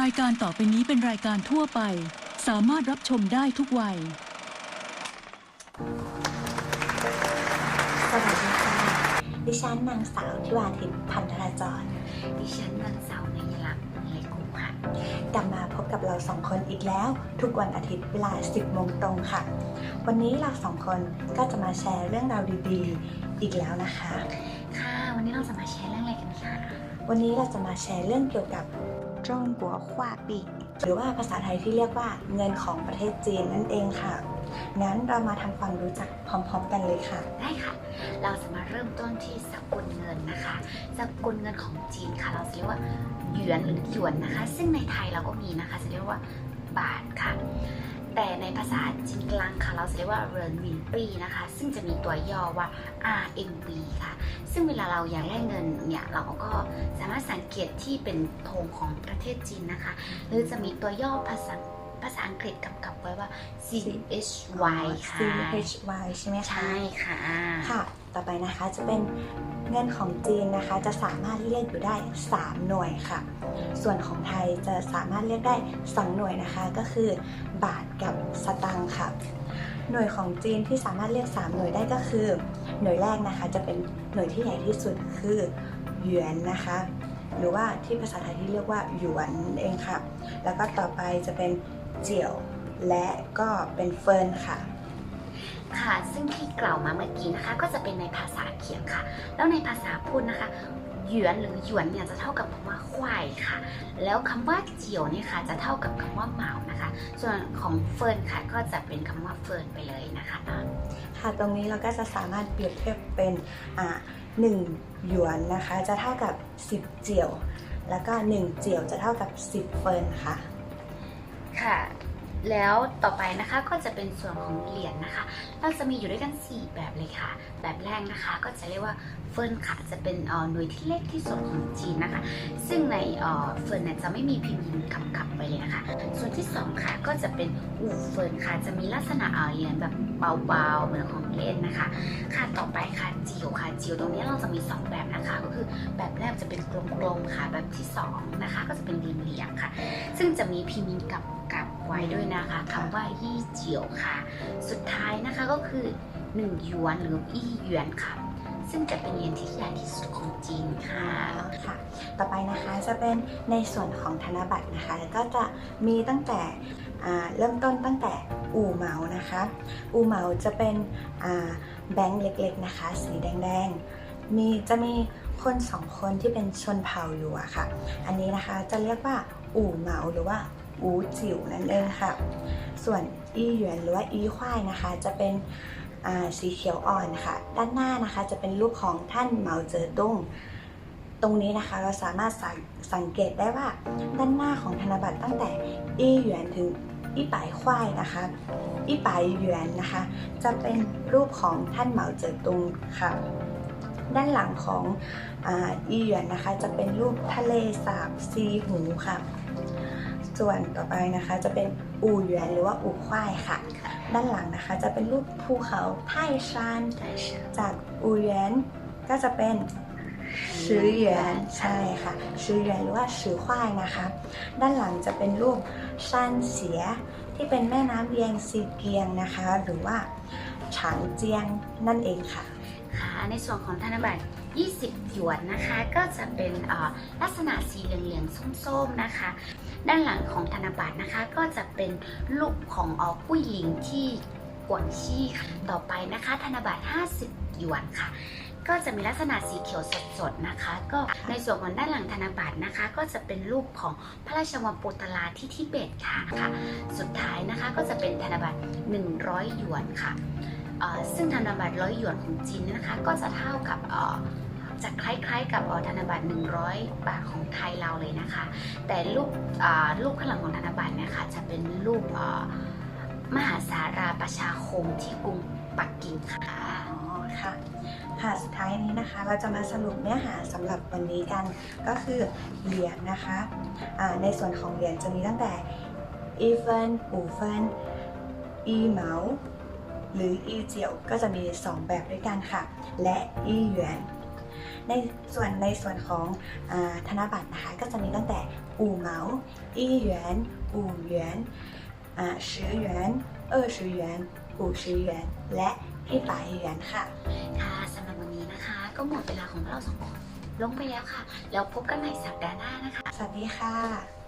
รายการต่อไปนี้เป็นรายการทั่วไป สามารถรับชมได้ทุกวัย สวัสดีค่ะ ดิฉันนางสาวทิวาทิพย์พันธราจร ดิฉันนางสาวนายลักษณ์เลกุค่ะ กลับมาพบกับเราสองคนอีกแล้ว ทุกวันอาทิตย์เวลา 10โมงตรงค่ะ วันนี้เราสองคนก็จะมาแชร์เรื่องราวดีๆ อีกแล้วนะคะ ค่ะ วันนี้เราจะมาแชร์เรื่องอะไรกันคะ วันนี้เราจะมาแชร์เรื่องเกี่ยวกับ จงกัวฮวาปีหรือว่าภาษาไทยที่เรียกว่าเงินของประเทศจีนนั่นเองค่ะ งั้นเรามาทำความรู้จักพร้อมๆ กันเลยค่ะ ได้ค่ะ เราจะมาเริ่มต้นที่สกุลเงินนะคะ สกุลเงินของจีนค่ะ เราจะเรียกว่าหยวนหรือหยวนนะคะ ซึ่งในไทยเราก็มีนะคะ จะเรียกว่าบาทค่ะ กลางค่ะเราจะเรียกว่าเรินหมินปีนะคะ ซึ่งจะมีตัวย่อว่า RMB ค่ะ ซึ่งเวลาเราอยากได้เงินเนี่ยเราก็สามารถสังเกตที่เป็นธงของประเทศจีนนะคะ หรือจะมีตัวย่อภาษาภาษาอังกฤษกำกับไว้ว่า CHY ค่ะ CHY ใช่ไหมคะ ใช่ค่ะ ค่ะ ต่อไปนะคะจะเป็นเงินของจีนนะคะ จะสามารถเรียกอยู่ได้ 3 หน่วยค่ะ ส่วนของไทยจะสามารถเรียกได้ 2 หน่วยนะคะ ก็คือบาทกับสตางค์ค่ะ หน่วยของจีนที่สามารถเรียก 3 หน่วยได้ก็คือ หน่วยแรกนะคะจะเป็นหน่วยที่ใหญ่ที่สุดคือหยวนนะคะ หรือว่าที่ภาษาไทยที่เรียกว่าหยวนนั่นเองค่ะ แล้วก็ต่อไปจะเป็นเจียวและก็เป็นเฟิร์นค่ะ ค่ะ ซึ่งที่กล่าวมาเมื่อกี้นะคะ ก็จะเป็นในภาษาเขียนค่ะ แล้วในภาษาพูดนะคะหยวนหรือหยวนเนี่ยจะเท่ากับคำว่าควายค่ะ แล้วคำว่าเจียวเนี่ยค่ะ จะเท่ากับคำว่าเหมานะคะ ส่วนของเฟิร์นค่ะ ก็จะเป็นคำว่าเฟิร์นไปเลยนะคะค่ะตรงนี้เราก็จะสามารถเปรียบเทียบเป็นอ่าหนึ่งหยวนนะคะ จะเท่ากับ 10 เจียว แล้วก็ 1 เจียวจะเท่ากับ 10 เฟิร์นค่ะ ค่ะ แล้วต่อไปนะคะก็จะเป็นส่วนของเหรียญนะคะ เราจะมีอยู่ด้วยกัน 4 แบบเลยค่ะ แบบแรกนะคะ ก็จะเรียกว่าเฟิร์นค่ะจะเป็นหน่วยที่เล็กที่สุดของจีนนะคะ ซึ่งในเฟิร์นเนี่ยจะไม่มีพิมพ์หินกำกับไปเลยนะคะ ส่วนที่ 2 ค่ะก็จะเป็นอู่เฟิร์นค่ะ จะมีลักษณะเหรียญแบบเบาๆเหมือนของเล่นนะคะ ค่ะต่อไปค่ะจิ๋วค่ะจิ๋วตรงนี้เราจะมี 2 แบบนะคะ ก็คือแบบแรกจะเป็นกลมๆค่ะแบบที่สองนะคะ ก็จะเป็นเหลี่ยมๆค่ะ ซึ่งจะมีพิมพ์กับกับ ไว้ด้วยนะคะคำว่ายี่เจียวค่ะ สุดท้ายนะคะก็คือหนึ่งหยวนหรืออี้หยวนค่ะ ซึ่งจะเป็นเหรียญที่ใหญ่ที่สุดของจีนค่ะค่ะ ต่อไปนะคะจะเป็นในส่วนของธนบัตรนะคะ ก็จะมีตั้งแต่อ่าเริ่มต้นตั้งแต่อู่เหมานะคะ อู่เหมาจะเป็นอ่าแบงค์เล็กๆนะคะ สีแดงๆ มีจะมีคนสองคนที่เป็นชนเผ่าอยู่อะค่ะ อันนี้นะคะจะเรียกว่าอู่เหมาหรือว่า อูจิ๋วนั่นเองค่ะ ส่วนอีหยวนหรือว่าอีควายนะคะ จะเป็นสีเขียวอ่อนค่ะ ด้านหน้านะคะจะเป็นรูปของท่านเหมาเจ๋อตุ้งตรงนี้นะคะเราสามารถสังสังเกตได้ว่าด้านหน้าของธนบัตรตั้งแต่อีหยวนถึงอีป่ายควายนะคะอีป่ายหยวนนะคะ จะเป็นรูปของท่านเหมาเจ๋อตุงค่ะ ด้านหลังของออีหยวนนะคะ จะเป็นรูปทะเลสาบซีหูค่ะ ส่วนต่อไปนะคะจะเป็นอู่หยวนหรือว่าอู่ควายค่ะ ด้านหลังนะคะจะเป็นรูปภูเขาไท่ชานจากอู่หยวนก็จะเป็นชื่อหยวนใช่ค่ะชื่อหยวนหรือว่าชื่อควายนะคะ ด้านหลังจะเป็นรูปชันเสียที่เป็นแม่น้ำเลียงซีเกียงนะคะ หรือว่าฉางเจียงนั่นเองค่ะ ค่ะ ในส่วนของธนบัตร 20 หยวนนะคะ ก็จะเป็นลักษณะสีเหลืองๆส้มๆนะคะ ด้านหลังของธนบัตรนะคะ ก็จะเป็นรูปของเออผู้หญิงที่กวนชี่ต่อไปนะคะ ธนบัตร 50 หยวนค่ะ ก็จะมีลักษณะสีเขียวสดๆนะคะ ก็ในส่วนของด้านหลังธนบัตรนะคะ ก็จะเป็นรูปของพระราชวังโปตลาที่ทิเบตค่ะค่ะ สุดท้ายนะคะก็จะเป็นธนบัตร 100 หยวนค่ะ ซึ่งธนบัตรร้อยหยวนของจีนนะคะก็จะเท่ากับจะคล้ายๆ กับธนบัตร 100 บาทของไทยเราเลยนะคะ แต่รูปรูปข้างหลังของธนบัตรเนี่ยค่ะจะเป็นรูปมหาสาราประชาคมที่กรุงปักกิ่งค่ะอ๋อค่ะค่ะสุดท้ายนี้นะคะเราจะมาสรุปเนื้อหาสำหรับวันนี้กันก็คือเหรียญนะคะอ่าในส่วนของเหรียญจะมีตั้งแต่อีเฟินอูเฟินอีเหมา หรืออีเจียวก็จะมี 2 แบบด้วยกันค่ะ และอีหยวนในส่วนในส่วนของอาธนบัตรนะคะ ก็จะมีตั้งแต่อู่เหมาอีหยวนอู่หยวนอ่าสิหยวนเออสิหยวนอู่สิหยวนและอีป่ายหยวนค่ะค่ะสำหรับวันนี้นะคะ ก็หมดเวลาของเราสองคนลงไปแล้วค่ะ แล้วพบกันใหม่สัปดาห์หน้านะคะ สวัสดีค่ะ